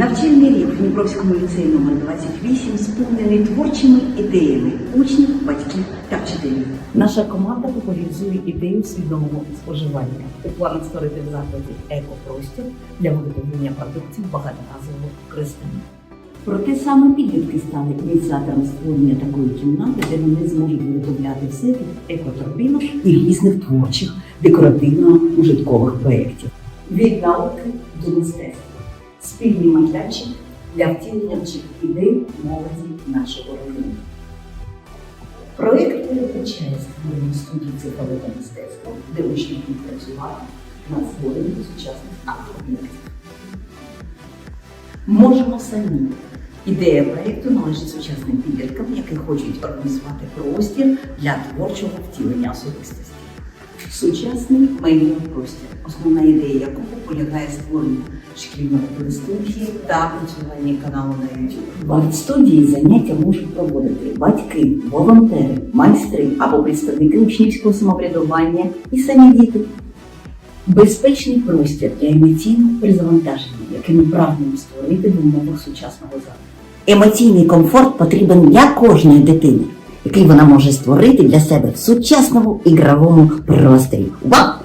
Навчальний рік в Дніпровському ліцеї номер 28 сповнений творчими ідеями учнів, батьків та вчителів. Наша команда популяризує ідею свідомого споживання. У планах створити в закладі екопростір для виготовлення продуктів багаторазового використання. Проте саме підлітки стали ініціаторами створення такої кімнати, де вони зможуть виготовляти все від екоторбінок і різних творчих декоративно-ужиткових проєктів. Від науки до мистецтва. Спільний майданчик для втілення ідей молоді нашого району. Проєкт передбачає створення студії цифрового мистецтва, де учні будуть працювати над створенням сучасних арт-об'єктів. Можемо самі. Ідея проєкту належить сучасним підліткам, які хочуть організувати простір для творчого втілення особистості. Сучасний медіапростір, основна ідея якого полягає в створенні шкільної телестудії та працюванні каналу на YouTube. В арт-студії заняття можуть проводити батьки, волонтери, майстри або представники учнівського самоврядування і самі діти. Безпечний простір для емоційного перезавантаження, який ми прагнемо створити в умовах сучасного заходу. Емоційний комфорт потрібен для кожної дитини, який вона може створити для себе в сучасному ігровому просторі. Вау!